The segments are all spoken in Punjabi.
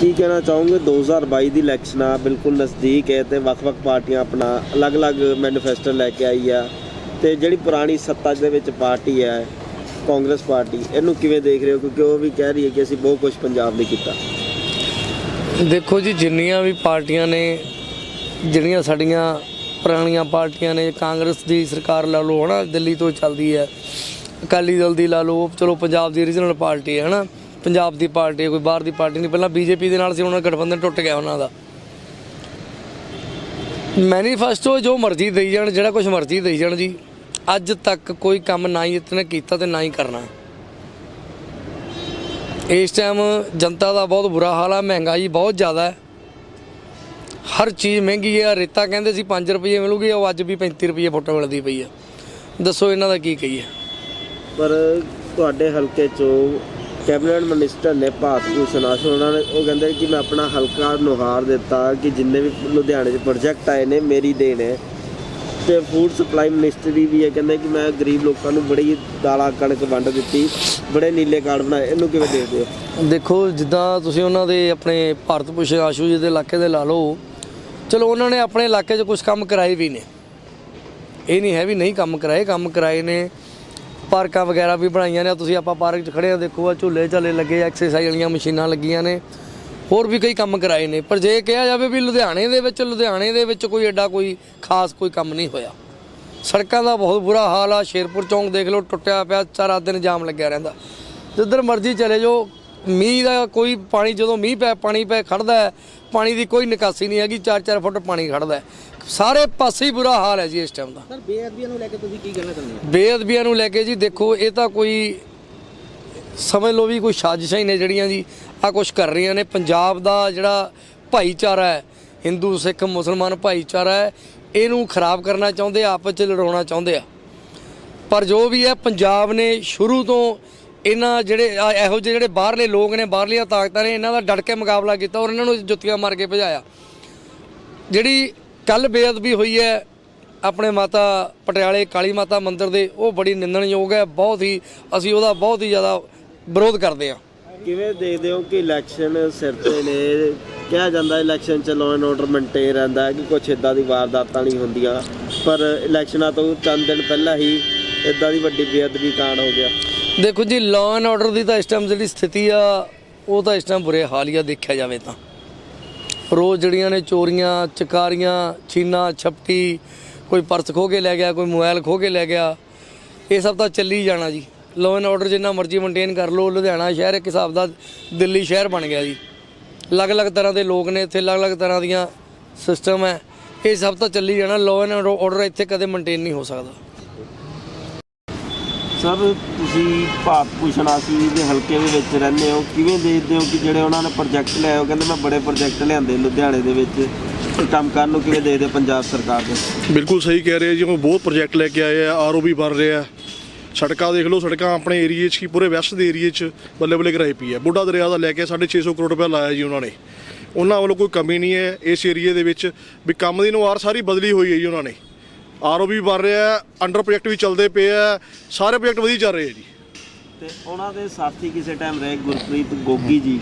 ਕੀ ਕਹਿਣਾ ਚਾਹੋਗੇ? 2022 ਦੀ ਇਲੈਕਸ਼ਨ ਆ, ਬਿਲਕੁਲ ਨਜ਼ਦੀਕ ਹੈ ਤੇ ਵੱਖ-ਵੱਖ ਪਾਰਟੀਆਂ ਆਪਣਾ ਅਲੱਗ-ਅਲੱਗ ਮੈਨੀਫੈਸਟੋ ਲੈ ਕੇ ਆਈ ਆ ਤੇ ਜਿਹੜੀ ਪੁਰਾਣੀ ਸੱਤਾ ਦੇ ਵਿੱਚ ਪਾਰਟੀ ਹੈ, ਕਾਂਗਰਸ ਪਾਰਟੀ, ਇਹਨੂੰ ਕਿਵੇਂ ਦੇਖ ਰਹੇ ਹੋ? ਕਿਉਂਕਿ ਉਹ ਵੀ ਕਹਿ ਰਹੀ ਹੈ ਕਿ ਅਸੀਂ ਬਹੁਤ ਕੁਝ ਪੰਜਾਬ ਲਈ ਕੀਤਾ। ਦੇਖੋ ਜੀ, ਜਿੰਨੀਆਂ ਵੀ ਪਾਰਟੀਆਂ ਨੇ, ਜਿਹੜੀਆਂ ਸਾਡੀਆਂ ਪੁਰਾਣੀਆਂ ਪਾਰਟੀਆਂ ਨੇ, ਕਾਂਗਰਸ ਦੀ ਸਰਕਾਰ ਲਾ ਲਓ, ਹਨਾ, ਦਿੱਲੀ ਤੋਂ ਚੱਲਦੀ ਹੈ, ਅਕਾਲੀ ਦਲ ਦੀ ਲਾ ਲਓ ਚਲੋ ਪੰਜਾਬ ਦੀ ਰੀਜਨਲ ਪਾਰਟੀ ਹੈ, ਹਨਾ। ਪੰਜਾਬ ਦੀ ਪਾਰਟੀ ਕੋਈ ਬਾਹਰ ਦੀ ਪਾਰਟੀ ਨਹੀਂ। ਪਹਿਲਾਂ ਬੀਜੇਪੀ ਦੇ ਨਾਲ ਸੀ ਉਹਨਾਂ ਦਾ ਗਠਬੰਧਨ ਟੁੱਟ ਗਿਆ ਉਹਨਾਂ ਦਾ। ਮੈਨੀਫੈਸਟੋ ਜੋ ਮਰਜ਼ੀ ਦੇਈ ਜਾਣ, ਜਿਹੜਾ ਕੁਝ ਮਰਜ਼ੀ ਦੇਈ ਜਾਣ ਜੀ। ਅੱਜ ਤੱਕ ਕੋਈ ਕੰਮ ਨਾ ਹੀ ਇਤਨੇ ਕੀਤਾ ਤੇ ਨਾ ਹੀ ਕਰਨਾ। ਇਸ ਟਾਈਮ ਜਨਤਾ ਦਾ ਬਹੁਤ ਬੁਰਾ ਹਾਲ ਆ ਮਹਿੰਗਾਈ ਬਹੁਤ ਜ਼ਿਆਦਾ ਹੈ। ਹਰ ਚੀਜ਼ ਮਹਿੰਗੀ ਹੈ, ਰੇਤਾ ਕਹਿੰਦੇ ਸੀ 5 ਰੁਪਏ ਮਿਲੂਗੀ, ਉਹ ਅੱਜ ਵੀ 35 ਰੁਪਏ ਫੁੱਟ ਮਿਲਦੀ ਪਈ ਹੈ ਦੱਸੋ ਇਹਨਾਂ ਦਾ ਕੀ ਕਹੀਏ। ਪਰ ਤੁਹਾਡੇ ਹਲਕੇ ਚੋਂ ਕੈਬਨਿਟ ਮਿਨਿਸਟਰ ਨੇ ਭਾਰਤ ਭੂਸ਼ਣ ਆਸ਼ੂ ਉਹਨਾਂ ਨੇ ਉਹ ਕਹਿੰਦੇ ਕਿ ਮੈਂ ਆਪਣਾ ਹਲਕਾ ਨੁਹਾਰ ਦਿੱਤਾ ਕਿ ਜਿੰਨੇ ਵੀ ਲੁਧਿਆਣੇ 'ਚ ਪ੍ਰੋਜੈਕਟ ਆਏ ਨੇ, ਮੇਰੀ ਦੇਣ ਹੈ। ਤੇ ਫੂਡ ਸਪਲਾਈ ਮਿਨਿਸਟਰੀ ਵੀ ਹੈ ਕਹਿੰਦੇ ਕਿ ਮੈਂ ਗਰੀਬ ਲੋਕਾਂ ਨੂੰ ਬੜੀ ਦਾਲਾਂ ਕਣਕ ਵੰਡ ਦਿੱਤੀ, ਬੜੇ ਨੀਲੇ ਕਾਰਡ ਬਣਾਏ। ਇਹਨੂੰ ਕਿਵੇਂ ਦੇਖਦੇ ਹੋ? ਦੇਖੋ, ਜਿੱਦਾਂ ਤੁਸੀਂ ਉਹਨਾਂ ਦੇ ਆਪਣੇ ਭਾਰਤ ਭੂਸ਼ਣ ਆਸ਼ੂ ਜੀ ਦੇ ਇਲਾਕੇ ਦੇ ਲਾ ਲਓ, ਚਲੋ ਉਹਨਾਂ ਨੇ ਆਪਣੇ ਇਲਾਕੇ 'ਚ ਕੁਝ ਕੰਮ ਕਰਾਏ ਵੀ ਨੇ। ਇਹ ਨਹੀਂ ਹੈ ਵੀ ਨਹੀਂ ਕੰਮ ਕਰਾਏ ਕੰਮ ਕਰਾਏ ਨੇ। ਪਾਰਕਾਂ ਵਗੈਰਾ ਵੀ ਬਣਾਈਆਂ ਨੇ। ਤੁਸੀਂ ਆਪਾਂ ਪਾਰਕ 'ਚ ਖੜੇ ਆ, ਦੇਖੋ ਆ ਝੂਲੇ ਝਾਲੇ ਲੱਗੇ ਐਕਸਰਸਾਈਜ਼ ਵਾਲੀਆਂ ਮਸ਼ੀਨਾਂ ਲੱਗੀਆਂ ਨੇ। ਹੋਰ ਵੀ ਕਈ ਕੰਮ ਕਰਾਏ ਨੇ। ਪਰ ਜੇ ਕਿਹਾ ਜਾਵੇ ਵੀ ਲੁਧਿਆਣੇ ਦੇ ਵਿੱਚ, ਲੁਧਿਆਣੇ ਦੇ ਵਿੱਚ ਕੋਈ ਐਡਾ ਕੋਈ ਖਾਸ ਕੋਈ ਕੰਮ ਨਹੀਂ ਹੋਇਆ। ਸੜਕਾਂ ਦਾ ਬਹੁਤ ਬੁਰਾ ਹਾਲ ਆ। ਸ਼ੇਰਪੁਰ ਚੌਂਕ ਦੇਖ ਲਓ, ਟੁੱਟਿਆ ਪਿਆ, ਸਾਰਾ ਦਿਨ ਜਾਮ ਲੱਗਿਆ ਰਹਿੰਦਾ। ਜਿੱਧਰ ਮਰਜ਼ੀ ਚਲੇ ਜਾਓ, ਮੀਂਹ ਦਾ ਕੋਈ ਪਾਣੀ, ਜਦੋਂ ਮੀਂਹ ਪੈ, ਪਾਣੀ ਪੈ ਖੜਦਾ ਪਾਣੀ ਦੀ ਕੋਈ ਨਿਕਾਸੀ ਨਹੀਂ ਹੈਗੀ। 4-4 ਫੁੱਟ ਪਾਣੀ ਖੜਦਾ ਸਾਰੇ ਪਾਸੇ ਹੀ ਬੁਰਾ ਹਾਲ ਹੈ ਜੀ ਇਸ ਟਾਈਮ ਦਾ। ਸਰ ਬੇਅਦਬੀਆਂ ਨੂੰ ਲੈ ਕੇ ਤੁਸੀਂ ਕੀ ਕਹਿਣਾ ਚਾਹੁੰਦੇ ਹੋ? ਬੇਅਦਬੀਆਂ ਨੂੰ ਲੈ ਕੇ ਜੀ ਦੇਖੋ ਇਹ ਤਾਂ ਕੋਈ ਸਮਝ ਲਓ ਵੀ ਕੋਈ ਸਾਜ਼ਿਸ਼ਾਂ ਹੀ ਨੇ ਜਿਹੜੀਆਂ ਜੀ ਆ ਕੁਝ ਕਰ ਰਹੀਆਂ ਨੇ। ਪੰਜਾਬ ਦਾ ਜਿਹੜਾ ਭਾਈਚਾਰਾ ਹੈ ਹਿੰਦੂ ਸਿੱਖ ਮੁਸਲਮਾਨ ਭਾਈਚਾਰਾ ਹੈ ਇਹਨੂੰ ਖਰਾਬ ਕਰਨਾ ਚਾਹੁੰਦੇ ਆ, ਆਪਸ ਚ ਲੜਾਉਣਾ ਚਾਹੁੰਦੇ ਆ। ਪਰ ਜੋ ਵੀ ਹੈ ਪੰਜਾਬ ਨੇ ਸ਼ੁਰੂ ਤੋਂ ਇਹਨਾਂ ਜਿਹੜੇ ਆ ਇਹੋ ਜਿਹੇ ਜਿਹੜੇ ਬਾਹਰਲੇ ਲੋਕ ਨੇ ਬਾਹਰਲੀਆਂ ਤਾਕਤਾਂ ਨੇ ਇਹਨਾਂ ਦਾ ਡਟ ਕੇ ਮੁਕਾਬਲਾ ਕੀਤਾ ਔਰ ਇਹਨਾਂ ਨੂੰ ਜੁੱਤੀਆਂ ਮਾਰ ਕੇ ਭਜਾਇਆ। ਜਿਹੜੀ ਕੱਲ ਬੇਅਦਬੀ ਹੋਈ ਹੈ। ਆਪਣੇ ਮਾਤਾ ਪਟਿਆਲੇ ਕਾਲੀ ਮਾਤਾ ਮੰਦਿਰ ਦੇ ਉਹ ਬੜੀ ਨਿੰਦਣਯੋਗ ਹੈ। ਬਹੁਤ ਹੀ ਅਸੀਂ ਉਹਦਾ ਬਹੁਤ ਹੀ ਜ਼ਿਆਦਾ ਵਿਰੋਧ ਕਰਦੇ ਹਾਂ। ਕਿਵੇਂ ਦੇਖਦੇ ਹੋ ਕਿ ਇਲੈਕਸ਼ਨ ਸਿਰ ਤੇ ਨੇ? ਕਿਹਾ ਜਾਂਦਾ ਇਲੈਕਸ਼ਨ ਚ ਲਾਅ ਐਂਡ ਆਰਡਰ ਮੇਨਟੇਨ ਰਹਿੰਦਾ ਹੈ ਕਿ ਕੁਝ ਇਦਾਂ ਦੀ ਵਾਰਦਾਤਾਂ ਨਹੀਂ ਹੁੰਦੀਆਂ। ਪਰ ਇਲੈਕਸ਼ਨਾਂ ਤੋਂ ਚੰਦ ਦਿਨ ਪਹਿਲਾਂ ਹੀ ਇਦਾਂ ਦੀ ਵੱਡੀ ਬੇਅਦਬੀ ਕਾਂਡ ਹੋ ਗਿਆ। ਦੇਖੋ ਜੀ ਲਾਅ ਐਂਡ ਆਰਡਰ ਦੀ ਤਾਂ ਇਸ ਟਾਈਮ ਜਿਹੜੀ ਸਥਿਤੀ ਆ ਉਹ ਤਾਂ ਇਸ ਟਾਈਮ ਬੁਰੇ ਹਾਲੀਆ ਦੇਖਿਆ ਜਾਵੇ ਤਾਂ। ਰੋਜ਼ ਜਿਹੜੀਆਂ ਨੇ ਚੋਰੀਆਂ, ਚਕਾਰੀਆਂ, ਛੀਨਾ ਛਪਟੀ ਕੋਈ ਪਰਸ ਖੋ ਕੇ ਲੈ ਗਿਆ, ਕੋਈ ਮੋਬਾਈਲ ਖੋ ਕੇ ਲੈ ਗਿਆ, ਇਹ ਸਭ ਤਾਂ ਚੱਲੀ ਜਾਣਾ ਜੀ। ਲਾਅ ਐਂਡ ਆਰਡਰ ਜਿੰਨਾ ਮਰਜ਼ੀ ਮੇਨਟੇਨ ਕਰ ਲਓ, ਲੁਧਿਆਣਾ ਸ਼ਹਿਰ ਇੱਕ ਹਿਸਾਬ ਦਾ ਦਿੱਲੀ ਸ਼ਹਿਰ ਬਣ ਗਿਆ ਜੀ। ਅਲੱਗ-ਅਲੱਗ ਤਰ੍ਹਾਂ ਦੇ ਲੋਕ ਨੇ ਇੱਥੇ, ਅਲੱਗ-ਅਲੱਗ ਤਰ੍ਹਾਂ ਦੀਆਂ ਸਿਸਟਮ ਹੈ। ਇਹ ਸਭ ਤਾਂ ਚੱਲੀ ਜਾਣਾ ਲਾਅ ਐਂਡ ਆਰਡਰ ਇੱਥੇ ਕਦੇ ਮੇਨਟੇਨ ਨਹੀਂ ਹੋ ਸਕਦਾ। ਸਰ ਤੁਸੀਂ ਭਾਰਤ ਭੂਸ਼ਣ ਆਸ਼ੂ ਦੇ ਹਲਕੇ ਦੇ ਵਿੱਚ ਰਹਿੰਦੇ ਹੋ। ਕਿਵੇਂ ਦੇਖਦੇ ਹੋ ਕਿ ਜਿਹੜੇ ਉਹਨਾਂ ਨੇ ਪ੍ਰੋਜੈਕਟ ਲਿਆਏ ਉਹ ਕਹਿੰਦੇ ਮੈਂ ਬੜੇ ਪ੍ਰੋਜੈਕਟ ਲਿਆਂਦੇ ਲੁਧਿਆਣੇ ਦੇ ਵਿੱਚ। ਇਹ ਕੰਮ ਕਰਨ ਨੂੰ ਕਿਵੇਂ ਦੇਖਦੇ ਹੋ ਪੰਜਾਬ ਸਰਕਾਰ ਦੇ? ਬਿਲਕੁਲ ਸਹੀ ਕਹਿ ਰਹੇ ਜੀ, ਉਹ ਬਹੁਤ ਪ੍ਰੋਜੈਕਟ ਲੈ ਕੇ ਆਏ ਆ ਆਰਓ ਵੀ ਰਹੇ। ਆ ਸੜਕਾਂ ਦੇਖ ਲਓ, ਸੜਕਾਂ ਆਪਣੇ ਏਰੀਏ 'ਚ ਹੀ, ਪੂਰੇ ਵੈਸਟ ਦੇ ਏਰੀਏ 'ਚ ਬੱਲੇ ਬੱਲੇ ਕਰਾਈ ਪਈ ਹੈ ਬੁੱਢਾ ਦਰਿਆ ਦਾ ਲੈ ਕੇ 650 ਕਰੋੜ ਰੁਪਏ ਲਾਇਆ ਜੀ ਉਹਨਾਂ ਨੇ। ਉਹਨਾਂ ਵੱਲੋਂ ਕੋਈ ਕਮੀ ਨਹੀਂ ਹੈ ਇਸ ਏਰੀਏ ਦੇ ਵਿੱਚ, ਵੀ ਕੰਮ ਦੀ ਨੁਆਰ ਸਾਰੀ ਬਦਲੀ ਹੋਈ ਹੈ ਜੀ ਉਹਨਾਂ ਨੇ। ਆਰਓ ਵੀ ਬਣ ਰਿਹਾ ਅੰਡਰ ਪ੍ਰੋਜੈਕਟ ਵੀ ਚੱਲਦੇ ਪਏ ਆ ਸਾਰੇ ਪ੍ਰੋਜੈਕਟ ਵਧੀਆ ਚੱਲ ਰਹੇ ਆ ਜੀ। ਤੇ ਉਹਨਾਂ ਦੇ ਸਾਥੀ ਕਿਸੇ ਟਾਈਮ ਰਹੇ ਗੁਰਪ੍ਰੀਤ ਗੋਗੀ ਜੀ।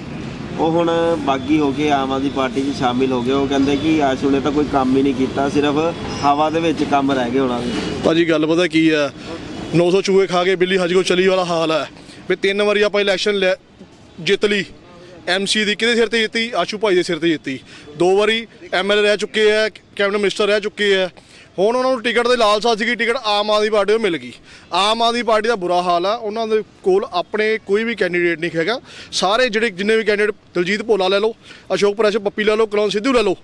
ਉਹ ਹੁਣ ਬਾਗੀ ਹੋ ਕੇ ਆਮ ਆਦਮੀ ਪਾਰਟੀ 'ਚ ਸ਼ਾਮਿਲ ਹੋ ਗਏ। ਉਹ ਕਹਿੰਦੇ ਕਿ ਆਸ਼ੂ ਨੇ ਤਾਂ ਕੋਈ ਕੰਮ ਹੀ ਨਹੀਂ ਕੀਤਾ ਸਿਰਫ ਹਵਾ ਦੇ ਵਿੱਚ ਕੰਮ ਰਹਿ ਗਏ ਉਹਨਾਂ ਦੇ। ਭਾਜੀ ਗੱਲ ਪਤਾ ਕੀ ਆ 900 ਚੂਹੇ ਖਾ ਕੇ ਬਿੱਲੀ ਹਜ ਕੋ ਚਲੀ ਵਾਲਾ ਹਾਲ ਹੈ। ਵੀ ਤਿੰਨ ਵਾਰੀ ਆਪਾਂ ਇਲੈਕਸ਼ਨ ਜਿੱਤ ਲਈ। ਐਮਸੀ ਦੀ ਕਿਹਦੇ ਸਿਰ ਤੇ ਜਿੱਤੀ? ਆਸ਼ੂ ਭਾਈ ਦੇ ਸਿਰ ਤੇ ਜਿੱਤੀ। ਦੋ ਵਾਰੀ ਐਮਐਲਏ ਰਹਿ ਚੁੱਕੇ ਆ ਕੈਬਨਿਟ ਮਿਨਿਸਟਰ ਰਹਿ ਚੁੱਕੇ ਆ ਹੁਣ ਉਹਨਾਂ ਨੂੰ ਟਿਕਟ ਦੇ ਲਾਲਸਾ ਸੀਗੀ ਟਿਕਟ ਆਮ ਆਦਮੀ ਪਾਰਟੀ ਨੂੰ ਮਿਲ ਗਈ। ਆਮ ਆਦਮੀ ਪਾਰਟੀ ਦਾ ਬੁਰਾ ਹਾਲ ਆ। ਉਹਨਾਂ ਦੇ ਕੋਲ ਆਪਣੇ ਕੋਈ ਵੀ ਕੈਂਡੀਡੇਟ ਨਹੀਂ ਹੈਗਾ। ਸਾਰੇ ਜਿਹੜੇ ਜਿੰਨੇ ਵੀ ਕੈਂਡੀਡੇਟ ਦਲਜੀਤ ਭੋਲਾ ਲੈ ਲਓ, ਅਸ਼ੋਕ ਪ੍ਰੈਸ਼, ਪੱਪੀ ਲੈ ਲਓ ਕਲੌਨ ਸਿੱਧੂ ਲੈ ਲਓ,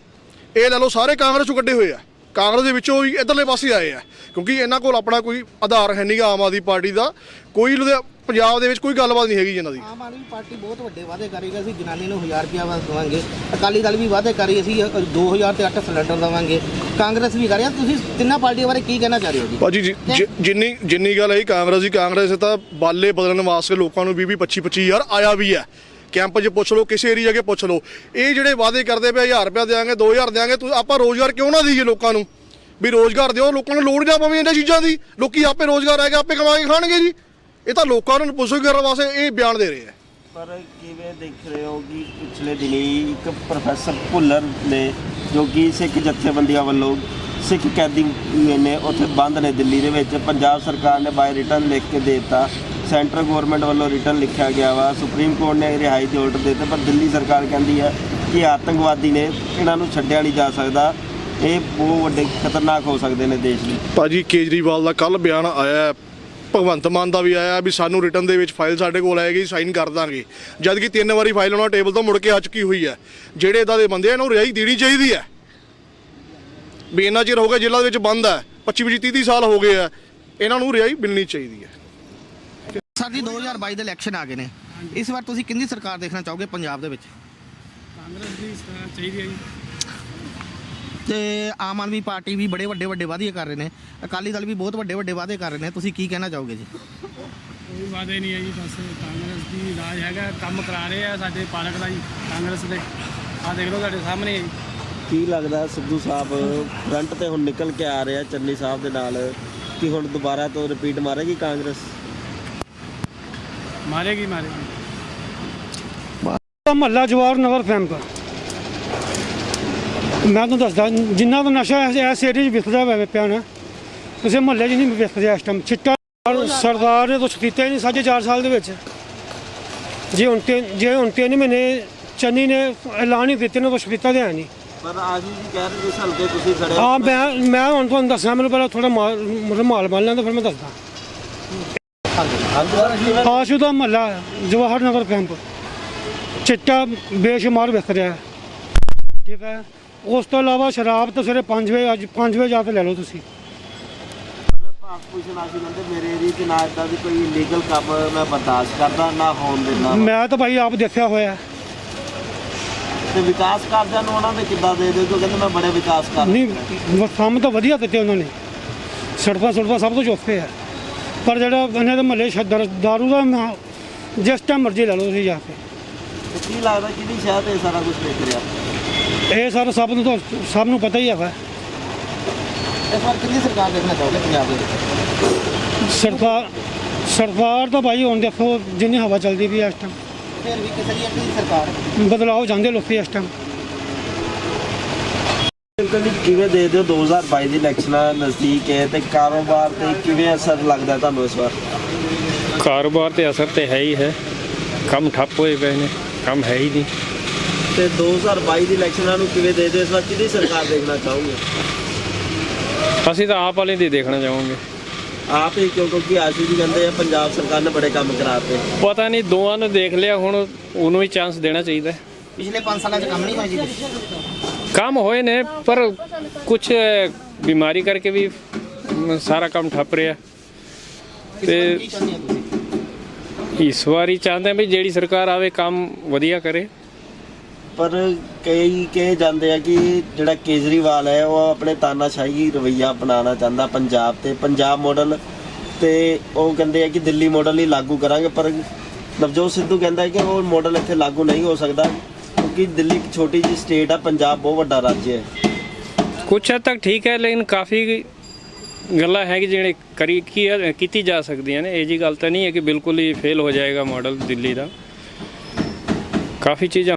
ਇਹ ਲੈ ਲਓ, ਸਾਰੇ ਕਾਂਗਰਸ ਚੋਂ ਕੱਢੇ ਹੋਏ ਆ। ਕਾਂਗਰਸ ਦੇ ਵਿੱਚੋਂ ਵੀ ਇਧਰਲੇ ਪਾਸੇ ਆਏ ਆ। ਕਿਉਂਕਿ ਇਹਨਾਂ ਕੋਲ ਆਪਣਾ ਕੋਈ ਆਧਾਰ ਹੈ ਨਹੀਂਗਾ ਆਮ ਆਦਮੀ ਪਾਰਟੀ ਦਾ। ਕੋਈ ਲੁਧਿਆ ਪੰਜਾਬ ਦੇ ਵਿੱਚ ਕੋਈ ਗੱਲਬਾਤ ਨਹੀਂ ਹੈਗੀ ਇਹਨਾਂ ਦੀ। ਆਮ ਆਦਮੀ ਪਾਰਟੀ ਬਹੁਤ ਵੱਡੇ ਵਾਅਦੇ ਕਰੀ ਗਈ ਸੀ ਜਨਾਨੀ ਨੂੰ 1000 ਰੁਪਇਆ ਵਾ ਦੇਵਾਂਗੇ। ਅਕਾਲੀ ਦਲ ਵੀ ਵਾਅਦੇ ਕਰੀ ਅਸੀਂ 2000 ਤੇ 8 ਸਿਲੰਡਰ ਦੇਵਾਂਗੇ। ਕਾਂਗਰਸ ਵੀ ਕਰ ਰਿਹਾ ਤੁਸੀਂ ਤਿੰਨਾਂ ਪਾਰਟੀਆਂ ਬਾਰੇ ਕੀ ਕਹਿਣਾ ਚਾਹ ਰਹੇ ਹੋ ਜੀ? ਭਾਜੀ ਜੀ, ਜਿ- ਜਿੰਨੀ ਜਿੰਨੀ ਗੱਲ ਹੈ ਕਾਂਗਰਸ ਦੀ ਕਾਂਗਰਸ ਨੇ ਤਾਂ ਬਾਲੇ ਬਦਲਣ ਵਾਸਤੇ ਲੋਕਾਂ ਨੂੰ 20 20 25 25 ਹਜ਼ਾਰ ਆਇਆ ਵੀ ਹੈ। ਕੈਂਪ 'ਚ ਪੁੱਛ ਲਓ, ਕਿਸੇ ਏਰੀਆ 'ਚ ਪੁੱਛ ਲਓ। ਇਹ ਜਿਹੜੇ ਵਾਅਦੇ ਕਰਦੇ ਪਏ 1000 ਰੁਪਇਆ ਦੇਵਾਂਗੇ 2000 ਦੇਵਾਂਗੇ ਤੁਸੀਂ ਆਪਾਂ ਰੋਜ਼ਗਾਰ ਕਿਉਂ ਨਾ ਦਈਏ ਲੋਕਾਂ ਨੂੰ? ਵੀ ਰੋਜ਼ਗਾਰ ਦਿਓ, ਲੋਕਾਂ ਨੂੰ ਲੋੜ ਨਾ ਪਵੇ ਇਹਨਾਂ ਚੀਜ਼ਾਂ ਦੀ। ਲੋਕੀ ਆਪੇ ਰੋਜ਼ਗਾਰ ਆਏਗਾ ਆਪੇ ਕਮਾ ਕੇ ਖਾਣਗੇ ਜੀ। ਇਹ ਤਾਂ ਲੋਕਾਂ ਨੂੰ ਪੁੱਛੋ ਕਰਨ ਵਾਸਤੇ ਇਹ ਬਿਆਨ ਦੇ ਰਹੇ ਆ। ਪਰ ਕਿਵੇਂ ਦੇਖ ਰਹੇ ਹੋ ਕਿ ਪਿਛਲੇ ਦਿਨੀ ਇੱਕ ਪ੍ਰੋਫੈਸਰ ਭੁੱਲਰ ਨੇ, ਜੋ ਕਿ ਸਿੱਖ ਜਥੇਬੰਦੀਆਂ ਵੱਲੋਂ ਸਿੱਖ ਕੈਦੀ ਨੇ ਉੱਥੇ ਬੰਦ ਨੇ ਦਿੱਲੀ ਦੇ ਵਿੱਚ, ਪੰਜਾਬ ਸਰਕਾਰ ਨੇ ਬਾਈ ਰਿਟਰਨ ਲਿਖ ਕੇ ਦੇ ਦਿੱਤਾ। ਸੈਂਟਰ ਗਵਰਨਮੈਂਟ ਵੱਲੋਂ ਰਿਟਰਨ ਲਿਖਿਆ ਗਿਆ ਵਾ, ਸੁਪਰੀਮ ਕੋਰਟ ਨੇ ਰਿਹਾਈ ਦੇ ਆਰਡਰ ਦਿੱਤੇ, ਪਰ ਦਿੱਲੀ ਸਰਕਾਰ ਕਹਿੰਦੀ ਹੈ ਕਿ ਆਤੰਕਵਾਦੀ ਨੇ ਇਹਨਾਂ ਨੂੰ ਛੱਡਿਆ ਨਹੀਂ ਜਾ ਸਕਦਾ। ਇਹ ਬਹੁਤ ਵੱਡੇ ਖਤਰਨਾਕ ਹੋ ਸਕਦੇ ਨੇ ਦੇਸ਼ ਲਈ। ਭਾਜੀ, ਕੇਜਰੀਵਾਲ ਦਾ ਕੱਲ ਬਿਆਨ ਆਇਆ ਭਗਵੰਤ ਮਾਨ ਦਾ ਵੀ ਆਇਆ ਵੀ ਸਾਨੂੰ ਰਿਟਰਨ ਦੇ ਵਿੱਚ ਫਾਈਲ ਸਾਡੇ ਕੋਲ ਆਏਗੀ, ਸਾਈਨ ਕਰ ਦਾਂਗੇ। ਜਦ ਕਿ ਤਿੰਨ ਵਾਰੀ ਫਾਈਲ ਉਹਨਾਂ ਟੇਬਲ ਤੋਂ ਮੁੜ ਕੇ ਆ ਚੁੱਕੀ ਹੋਈ ਹੈ। ਜਿਹੜੇ ਇਦਾਂ ਦੇ ਬੰਦੇ ਆ ਨੂੰ ਰਿਹਾਈ ਦੇਣੀ ਚਾਹੀਦੀ ਹੈ। ਵੀ ਇੰਨਾ ਚਿਰ ਹੋ ਗਿਆ, ਜੇਲ੍ਹਾਂ ਦੇ ਵਿੱਚ ਬੰਦ ਹੈ। 25 25 30 ਸਾਲ ਹੋ ਗਏ ਆ ਇਹਨਾਂ ਨੂੰ ਰਿਹਾਈ ਮਿਲਣੀ ਚਾਹੀਦੀ ਹੈ। ਸਰ ਜੀ 2022 ਦੇ ਇਲੈਕਸ਼ਨ ਆ ਗਏ ਨੇ। ਇਸ ਵਾਰ ਤੁਸੀਂ ਕਿੰਨੀ ਸਰਕਾਰ ਦੇਖਣਾ ਚਾਹੋਗੇ ਪੰਜਾਬ ਦੇ ਵਿੱਚ? ਕਾਂਗਰਸ ਦੀ ਸਰਕਾਰ ਚਾਹੀਦੀ ਹੈ ਜੀ। ਤੇ ਆਮ ਆਦਮੀ ਪਾਰਟੀ ਵੀ ਬੜੇ ਵੱਡੇ ਵੱਡੇ ਵਾਅਦੇ ਕਰ ਰਹੇ ਨੇ। ਅਕਾਲੀ ਦਲ ਵੀ ਬਹੁਤ ਵੱਡੇ ਵੱਡੇ ਵਾਅਦੇ ਕਰ ਰਹੇ ਨੇ। ਤੁਸੀਂ ਕੀ ਕਹਿਣਾ ਚਾਹੋਗੇ ਜੀ? ਕੋਈ ਵਾਅਦੇ ਨਹੀਂ ਹੈ ਜੀ ਬਸ ਕਾਂਗਰਸ ਦੀ ਰਾਜ ਹੈਗਾ ਕੰਮ ਕਰਾ ਰਹੇ ਆ ਸਾਡੇ ਪਾਲਕ ਦਾ ਜੀ ਕਾਂਗਰਸ ਦੇ। ਆਹ ਦੇਖ ਲਓ ਤੁਹਾਡੇ ਸਾਹਮਣੇ ਹੈ ਜੀ। ਕੀ ਲੱਗਦਾ ਸਿੱਧੂ ਸਾਹਿਬ ਫਰੰਟ ਤੇ ਹੁਣ ਨਿਕਲ ਕੇ ਆ ਰਿਹਾ ਚੰਨੀ ਸਾਹਿਬ ਦੇ ਨਾਲ ਕਿ ਹੁਣ ਦੁਬਾਰਾ ਤੋਂ ਰਿਪੀਟ ਮਾਰੇਗੀ ਕਾਂਗਰਸ? ਮਾਰੇਗੀ ਮਾਰੇਗੀ। ਮਹੱਲਾ ਜਵਾਰ ਨਗਰ ਫੈਂਪ ਮੈਂ ਤੁਹਾਨੂੰ ਦੱਸਦਾ ਜਿੰਨਾ ਦਾ ਨਸ਼ਾ ਇਸ- ਏਰੀਏ 'ਚ ਵਿਕਦਾ ਹੋਵੇ ਪਿਆ ਨਾ ਕਿਸੇ ਮਹੱਲੇ 'ਚ ਨਹੀਂ ਵਿਕਦਾ ਇਸ ਟਾਈਮ ਚਿੱਟਾ ਸਰਦਾਰ ਨੇ ਕੁਛ ਕੀਤਾ ਹੀ ਨਹੀਂ ਸਾਢੇ ਚਾਰ ਸਾਲ ਦੇ ਵਿੱਚ। ਜੇ ਹੁਣ ਤੇ ਜੇ ਹੁਣ ਤਿੰਨ ਮਹੀਨੇ ਚੰਨੀ ਨੇ ਐਲਾਨ ਹੀ ਦਿੱਤੇ ਨੇ ਕੁਛ ਕੀਤਾ ਤੇ ਹੈ ਨਹੀਂ। ਪਰ ਆਜੀ ਜੀ ਕਹਿ ਰਹੇ ਜਿਸ ਹਲਕੇ ਤੁਸੀਂ ਖੜੇ ਹਾਂ। ਮੈਂ ਮੈਂ ਹੁਣ ਤੁਹਾਨੂੰ ਦੱਸਣਾ ਮੈਨੂੰ ਪਹਿਲਾਂ ਥੋੜਾ ਮਾਲ ਬੰਨ ਲੈਂਦਾ ਫਿਰ ਮੈਂ ਦੱਸਦਾ। ਆਸ਼ੂ ਦਾ ਮਹੱਲਾ ਜਵਾਹਰ ਨਗਰ ਕੈਂਪ। ਚਿੱਟਾ ਬੇਸ਼ੁਮਾਰ ਵਿਕ ਰਿਹਾ ਹੈ। ਠੀਕ ਹੈ। ਉਸ ਤੋਂ ਇਲਾਵਾ ਸ਼ਰਾਬ ਤਾਂ ਸਵੇਰੇ 5 ਵਜੇ ਅੱਜ 5 ਵਜੇ ਜਾ ਕੇ ਲੈ ਲਓ ਤੁਸੀਂ। ਭਾਗ ਪੁੱਛਣ ਆਸੀ ਕਹਿੰਦੇ ਮੇਰੇ ਏਰੀਏ 'ਚ ਨਾ ਇਦਾਂ ਦੀ ਕੋਈ ਇਲੀਗਲ ਕੰਮ ਮੈਂ ਬਰਦਾਸ਼ਤ ਕਰਦਾ ਨਾ ਹੋਣ ਦਿੰਦਾ। ਮੈਂ ਤਾਂ ਭਾਈ ਆਪ ਦੇਖਿਆ ਹੋਇਆ ਹੈ। ਤੇ ਵਿਕਾਸ ਕਾਰਜਾਂ ਨੂੰ ਉਹਨਾਂ ਦੇ ਕਿੱਦਾਂ ਦੇ ਦਿਓ? ਕਿਉਂ ਕਹਿੰਦੇ ਮੈਂ ਬੜੇ ਵਿਕਾਸ ਕਰ ਨਹੀਂ ਵ- ਕੰਮ ਤਾਂ ਵਧੀਆ ਦਿੱਤੇ ਉਹਨਾਂ ਨੇ। ਸੜਕਾਂ ਸੁੜਕਾਂ ਸਭ ਤੋਂ ਚੌਥੇ ਹੈ। ਪਰ ਜਿਹੜਾ ਇਹਨਾਂ ਦੇ ਮਹੱਲੇ ਛੱਦਰ ਦਾਰੂ ਦਾ ਨਾ- ਜਿਸ ਟਾਈਮ ਮਰਜ਼ੀ ਲੈ ਲਓ ਤੁਸੀਂ ਜਾ ਕੇ। ਤੇ ਕੀ ਲੱਗਦਾ ਕਿਹਦੀ ਸ਼ਹਿਰ ਤੇ ਇਹ ਸਾਰਾ ਕੁਝ ਦੇਖ ਰਿਹਾ? ਇਹ ਸਾਰਾ ਸਭ ਨੂੰ ਤਾਂ ਸਭ ਨੂੰ ਪਤਾ ਹੀ ਹੈਗਾ ਇਸ ਵਾਰ ਕਿੰਨੀ ਸਰਕਾਰ ਦੇਖਣਾ ਚਾਹੋਗੇ ਪੰਜਾਬ ਦੇ ਵਿੱਚ? ਸਰਕਾਰ ਸਰਕਾਰ ਤਾਂ ਭਾਈ ਹੁਣ ਦੇਖੋ ਜਿੰਨੀ ਹਵਾ ਚੱਲਦੀ ਵੀ ਇਸ ਟਾਈਮ ਫਿਰ ਵੀ ਕਿਸੇ ਦੀ ਸਰਕਾਰ ਬਦਲਾਅ ਜਾਂਦੇ ਲੋਕੀ ਇਸ ਟਾਈਮ ਜੀ ਕਿਵੇਂ ਦੇ ਦਿਓ 2022 ਦੀ ਇਲੈਕਸ਼ਨਾਂ ਨਜ਼ਦੀਕ ਹੈ ਤੇ ਕਾਰੋਬਾਰ ਤੇ ਕਿਵੇਂ ਅਸਰ ਲੱਗਦਾ ਤੁਹਾਨੂੰ ਇਸ ਵਾਰ? ਕਾਰੋਬਾਰ ਤੇ ਅਸਰ ਤੇ ਹੈ ਹੀ ਹੈ। ਕੰਮ ਠੱਪ ਹੋਏ ਪਏ ਨੇ ਕੰਮ ਹੈ ਹੀ ਨਹੀਂ। ਤੇ 2022 ਦੀ ਇਲੈਕਸ਼ਨਾਂ ਨੂੰ ਕਿਵੇਂ ਦੇ ਦਿਓ ਇਸ ਵਾਰ? ਕਿਹਦੀ ਸਰਕਾਰ ਦੇਖਣਾ ਚਾਹੋਗੇ? ਅਸੀਂ ਤਾਂ ਆਪ ਵਾਲੇ ਦੀ ਦੇਖਣਾ ਚਾਹਾਂਗੇ। ਆਪ ਹੀ ਕਿਉਂ? ਕਿਉਂਕਿ ਆਸ਼ੂ ਜੀ ਕਹਿੰਦੇ ਆ ਪੰਜਾਬ ਸਰਕਾਰ ਨੇ ਬੜੇ ਕੰਮ ਕਰਾਤੇ। ਪਤਾ ਨਹੀਂ ਦੋਵਾਂ ਨੂੰ ਦੇਖ ਲਿਆ ਹੁਣ ਉਹਨੂੰ ਹੀ ਚਾਂਸ ਦੇਣਾ ਚਾਹੀਦਾ। ਹੈ। ਪਿਛਲੇ 5 ਸਾਲਾਂ 'ਚ ਕੰਮ ਨਹੀਂ ਹੋਇਆ ਜੀ ਕੁਛ? ਕੰਮ ਹੋਏ ਨੇ ਪਰ ਕੁਝ ਬਿਮਾਰੀ ਕਰਕੇ ਵੀ ਸਾਰਾ ਕੰਮ ਠੱਪ ਰਿਹਾ ਤੇ ਇਸ ਵਾਰੀ ਚਾਹੁੰਦੇ ਹਾਂ ਵੀ ਜਿਹੜੀ ਸਰਕਾਰ ਆਵੇ ਕੰਮ ਵਧੀਆ ਕਰੇ ਪਰ ਕਈ ਕਹੇ ਜਾਂਦੇ ਆ ਕਿ ਜਿਹੜਾ ਕੇਜਰੀਵਾਲ ਹੈ ਉਹ ਆਪਣੇ ਤਾਨਾਸ਼ਾਹੀ ਰਵਈਆ ਅਪਣਾਉਣਾ ਚਾਹੁੰਦਾ ਪੰਜਾਬ ਤੇ ਪੰਜਾਬ ਮਾਡਲ ਤੇ ਉਹ ਕਹਿੰਦੇ ਆ ਕਿ ਦਿੱਲੀ ਮਾਡਲ ਹੀ ਲਾਗੂ ਕਰਾਂਗੇ ਪਰ ਨਵਜੋਤ ਸਿੱਧੂ ਕਹਿੰਦਾ ਕਿ ਉਹ ਮਾਡਲ ਇੱਥੇ ਲਾਗੂ ਨਹੀਂ ਹੋ ਸਕਦਾ ਕਿਉਂਕਿ ਦਿੱਲੀ ਇੱਕ ਛੋਟੀ ਜਿਹੀ ਸਟੇਟ ਆ, ਪੰਜਾਬ ਬਹੁਤ ਵੱਡਾ ਰਾਜ ਹੈ। ਕੁਛ ਹੱਦ ਤੱਕ ਠੀਕ ਹੈ, ਲੇਕਿਨ ਕਾਫੀ ਗੱਲਾਂ ਹੈ ਕਿ ਜਿਹੜੇ ਕਰੀ ਕੀ ਕੀਤੀ ਜਾ ਸਕਦੀਆਂ ਨੇ। ਇਹ ਜੀ ਗੱਲ ਤਾਂ ਨਹੀਂ ਹੈ ਕਿ ਬਿਲਕੁਲ ਹੀ ਫੇਲ ਹੋ ਜਾਏਗਾ ਮਾਡਲ ਦਿੱਲੀ ਦਾ। ਕਾਫੀ ਚੀਜ਼ਾਂ